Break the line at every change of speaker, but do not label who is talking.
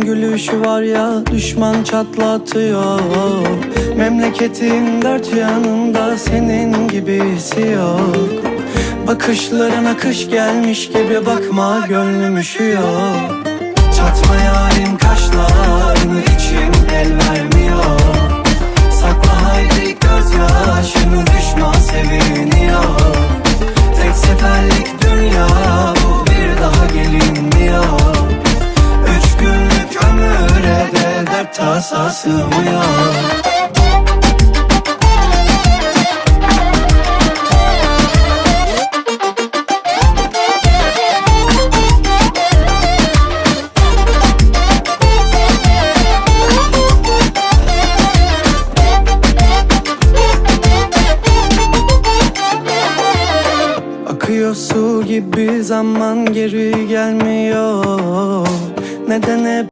Gülüşü var ya düşman çatlatıyor. Memleketin dört yanında senin gibisi yok. Bakışlarına kış gelmiş gibi bakma gönlüm üşüyor. Çatma tasa sığmıyor. Gibi zaman geri gelmiyor. Neden hep